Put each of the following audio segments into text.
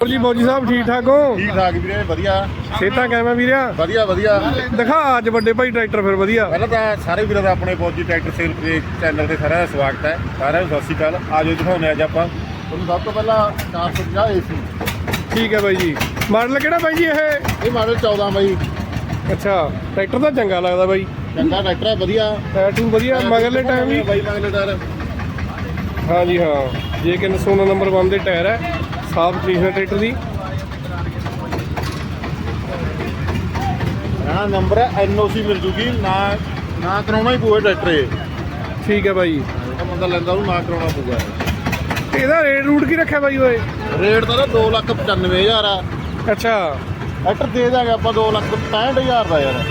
ਜੀ ਬੋਜੀ ਸਾਹਿਬ ਠੀਕ ਠਾਕ ਹੋ? ਠੀਕ ਠਾਕ ਵੀਰੇ ਵਧੀਆ। ਸੇਤਾ ਕਿਵੇਂ ਵੀਰਿਆ? ਵਧੀਆ ਵਧੀਆ। ਦਿਖਾ ਅੱਜ ਵੱਡੇ ਭਾਈ ਟਰੈਕਟਰ ਫਿਰ ਵਧੀਆ। ਪਹਿਲਾਂ ਤਾਂ ਸਾਰੇ ਵੀਰਾਂ ਦਾ ਆਪਣੇ ਫੌਜੀ ਟਰੈਕਟਰ ਸੇਲ ਦੇ ਚੈਨਲ ਤੇ ਸਾਰਿਆਂ ਦਾ ਸਵਾਗਤ ਹੈ। ਸਾਰਿਆਂ ਨੂੰ ਸਤਿ ਸ਼੍ਰੀ ਅਕਾਲ। ਆਜੋ ਦਿਖਾਉਂਦੇ ਅੱਜ ਆਪਾਂ। ਤੁਹਾਨੂੰ ਸਭ ਤੋਂ ਪਹਿਲਾਂ 450 ਏਸੀ ਠੀਕ ਹੈ ਬਾਈ ਜੀ। ਮਾਡਲ ਕਿਹੜਾ ਬਾਈ ਜੀ ਇਹ? ਇਹ ਮਾਡਲ 14 ਬਾਈ। ਅੱਛਾ ਟਰੈਕਟਰ ਤਾਂ ਚੰਗਾ ਲੱਗਦਾ ਬਾਈ। ਚੰਗਾ ਟਰੈਕਟਰ ਹੈ ਵਧੀਆ। ਟਾਇਰ ਟੂ ਵਧੀਆ ਮਗਰਲੇ ਟਾਈਮ ਵੀ। ਬਾਈ ਮਗਰਲੇ ਟਾਇਰ। ਹਾਂ। ਜੀ ਹਾਂ ਜੇ ਕਿ 16 ਨੰਬਰ 1 ਦੇ ਟਾਇਰ ਹੈ ਸਾਫ਼ ਕੰਡੀਸ਼ਨ ਟਰੈਕਟਰ ਦੀ। ਹਾਂ ਨੰਬਰ ਹੈ ਐਨਓਸੀ ਮਿਲ ਜੂਗੀ ਨਾ ਨਾ ਕਰਾਉਣਾ ਹੀ ਪਊਗਾ ਟਰੈਕਟਰ ਇਹ। ਠੀਕ ਹੈ ਬਾਈ ਜਿਹੜਾ ਬੰਦਾ ਲੈਂਦਾ ਉਹਨੂੰ ਨਾ ਕਰਾਉਣਾ ਪਊਗਾ ਇਹਦਾ ਰੇਟ ਰੂਟ ਕੀ ਰੱਖਿਆ ਬਾਈ ਓਏ? ਰੇਟ ਤਾਂ 295000 ਆ। ਅੱਛਾ। ਟਰੈਕਟਰ ਦੇ ਦਾਂਗੇ ਆਪਾਂ 265000 ਦਾ ਯਾਰ।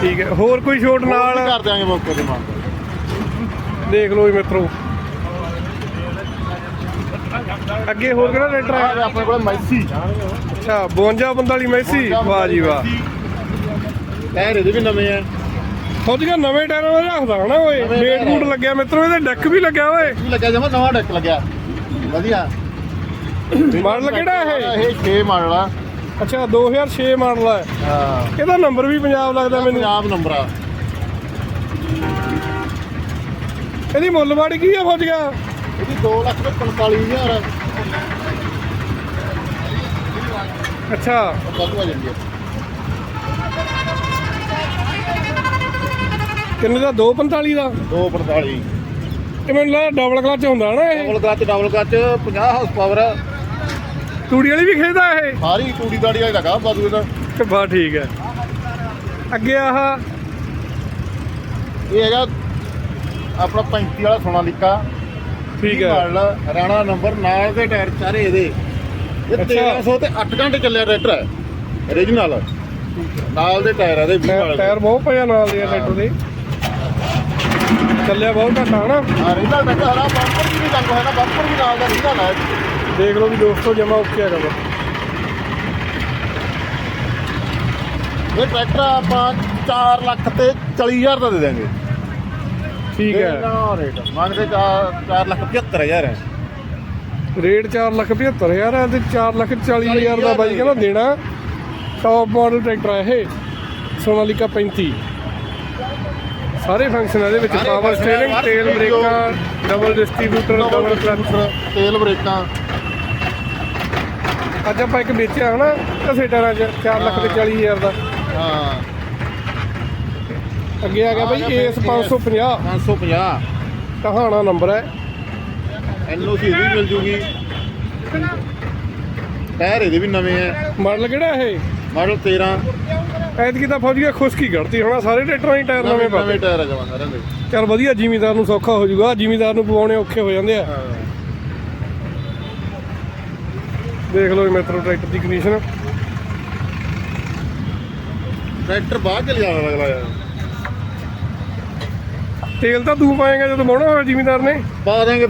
ਠੀਕ ਹੈ ਹੋਰ ਕੋਈ ਛੋਟ ਨਾਲ? ਕਰ ਦਿਆਂਗੇ ਮੌਕੇ ਤੇ ਮਾਰ ਦੇਖ ਲਓ ਜੀ ਮਿੱਤਰੋ। ਅੱਗੇ ਹੋਰ ਕਿਹੜਾ ਟਰੈਕਟਰ ਆ? ਆਪਣੇ ਕੋਲ ਮੈਸੀ। ਅੱਛਾ 52 ਬੰਦਾ ਵਾਲੀ ਮੈਸੀ? ਵਾਹ ਜੀ ਵਾਹ। ਟਾਇਰ ਇਹਦੇ ਵੀ ਨਵੇਂ ਆ। ਖੁਦ ਗਿਆ ਨਵੇਂ ਟਾਇਰਾਂ ਦਾ ਰੱਖਦਾ ਹਨਾ ਓਏ? ਨਵੇਂ ਮੇਟ ਟਾਇਰ ਮੂਟ ਲੱਗਿਆ ਮਿੱਤਰੋ ਇਹਦੇ ਡੈਕ ਵੀ ਲੱਗਿਆ ਓਏ। ਲੱਗਿਆ ਜਮਾ ਨਵਾਂ ਡੈਕ ਲੱਗਿਆ। ਵਧੀਆ। ਮਾਡਲ ਕਿਹੜਾ ਇਹ? ਇਹ 6 ਮਾਡਲ ਆ। ਅੱਛਾ 2006 ਮਾਡਲ ਹੈ ਹਾਂ। ਇਹਦਾ ਨੰਬਰ ਵੀ ਪੰਜਾਬ ਲੱਗਦਾ ਮੈਨੂੰ। ਪੰਜਾਬ ਨੰਬਰ ਆ। ਇਹਦੀ ਮੁੱਲ ਵਾੜੀ ਕੀ ਆ ਫੌਜ ਗਿਆ ਇਹਦੀ 2 ਲੱਖ ਤੇ 45000 ਅੱਛਾ। ਜਾਂਦੀ ਹੈ ਕਿੰਨੇ ਦਾ? 245 ਦਾ? 245 ਇਹ ਮੈਨੂੰ ਲੱਗਦਾ ਡਬਲ ਕਲਚ ਹੁੰਦਾ ਨਾ ਇਹ। Double clutch double clutch 50 horsepower ਤੂੜੀ ਵਾਲੀ ਵੀ ਖੇਦਾ ਇਹ? ਸਾਰੀ ਟੂੜੀ ਦਾੜੀ ਵਾਲੀ ਲਗਾ ਬਾਦੂ ਇਹਦਾ। ਬਾ ਠੀਕ ਹੈ। ਅੱਗੇ ਆਹ ਇਹ ਹੈਗਾ ਆਪਣਾ 35 ਵਾਲਾ ਸੋਨਾਲੀਕਾ। ਠੀਕ ਹੈ। ਮਾਡਲ ਰਾਣਾ ਨੰਬਰ ਨਾਲ ਦੇ ਟਾਇਰ ਚਾਰੇ ਇਹਦੇ। ਇਹ ਅੱਛਾ। 1300 ਤੇ 8 ਘੰਟੇ ਚੱਲਿਆ ਟਰੈਕਟਰ ਹੈ ਓਰੀਜਨਲ ਨਾਲ ਦੇ ਟਾਇਰ ਆ ਇਹਦੇ 20 ਟਾਇਰ ਵਾਲੇ। ਟਾਇਰ ਬਹੁਤ ਪਿਆ ਨਾਲ ਦੇ ਟਰੈਕਟਰ ਦੇ। ਚੱਲਿਆ ਬਹੁਤ ਘੱਟ ਆ ਹਨਾ? ਹਾਂ ਰਿੰਦਾ ਟਰੈਕਟਰ ਹਰਾ ਬੰਪਰ ਵੀ ਨਹੀਂ ਤੰਗ ਹੋਇਆ ਨਾ ਬੰਪਰ ਵੀ ਨਾਲ ਦਾ ਰਿੰਦਾ ਨਾ ਦੇਖ ਲਓ ਵੀ ਦੋਸਤੋ ਜਮਾ ਓਕੇ ਹੈਗਾ ਵਾ। ਇਹ ਟਰੈਕਟਰ ਆਪਾਂ 4 ਲੱਖ ਤੇ 40000 ਦਾ ਦੇ ਦਾਂਗੇ ਠੀਕ ਹੈ। ਨਾ ਰੇਟ। ਮੰਗਦੇ 4 4 ਲੱਖ 75000 ਹੈ। ਰੇਟ 4 ਲੱਖ 75 ਹਜ਼ਾਰ ਹੈ ਤੇ 4 ਲੱਖ 40 ਹਜ਼ਾਰ ਦਾ ਬਾਈ ਕਹਿੰਦਾ ਦੇਣਾ ਟੌਪ ਮਾਡਲ ਟਰੈਕਟਰ ਹੈ ਇਹ ਸੋਨਾਲੀਕਾ 35 ਸਾਰੇ ਫੰਕਸ਼ਨ ਇਹਦੇ ਵਿੱਚ ਪਾਵਰ ਸਟੀਅਰਿੰਗ ਤੇਲ ਬ੍ਰੇਕਾਂ ਡਬਲ ਡਿਸਟ੍ਰੀਬਿਊਟਰ ਡਬਲ ਕਲਚ ਤੇਲ ਬ੍ਰੇਕਾਂ ਅੱਜ ਆਪਾਂ ਇੱਕ ਵੇਚਿਆ ਹਨਾ ਕਸੇ ਟਾਇਰਾਂ 'ਚ 4 ਲੱਖ ਤੇ 40 ਹਜ਼ਾਰ ਦਾ। ਹਾਂ। ਅੱਗੇ ਆ ਗਿਆ ਬਾਈ ਏਸ 550 550 ਕਹਾਣਾ ਨੰਬਰ ਹੈ। ਐਨਓਸੀ ਵੀ ਮਿਲ ਜੂਗੀ। ਟਾਇਰ ਇਹਦੇ ਵੀ ਨਵੇਂ ਆ ਮਾਡਲ ਕਿਹੜਾ ਇਹ? ਮਾਡਲ 13 ਐਤਕੀ ਤਾਂ ਫੌਜੀਆ ਖੁਸ਼ਕੀ ਘੜਤੀ ਹੋਣਾ ਸਾਰੇ ਟਰੈਕਟਰਾਂ ਦੀ ਟਾਇਰ ਨਵੇਂ ਪਾ ਨਵੇਂ ਟਾਇਰ ਆ ਜਮਾ ਸਾਰਿਆਂ ਦੇ। ਚੱਲ ਵਧੀਆ ਜ਼ਿਮੀਦਾਰ ਨੂੰ ਸੌਖਾ ਹੋ ਜਾਊਗਾ। ਜ਼ਿਮੀਦਾਰ ਨੂੰ ਪਵਾਉਣੇ ਔਖੇ ਹੋ ਜਾਂਦੇ ਆ। ਹਾਂ। ਦੇਖ ਲਓ ਜੀ ਮਿੱਤਰੋ ਟਰੈਕਟਰ ਦੀ ਕੰਡੀਸ਼ਨ ਟਰੈਕਟਰ ਬਾਹਰ ਚਲੇ ਜਾਣਾ ਅਗਲਾ ਯਾਰ। ਤੇਲ ਤਾਂ ਤੂੰ ਪਾਏਗਾ ਜਦੋਂ ਮੋੜਨਾ ਹੋਇਆ ਜ਼ਿਮੀਦਾਰ ਨੇ। ਪਾ ਦਾਂਗੇ।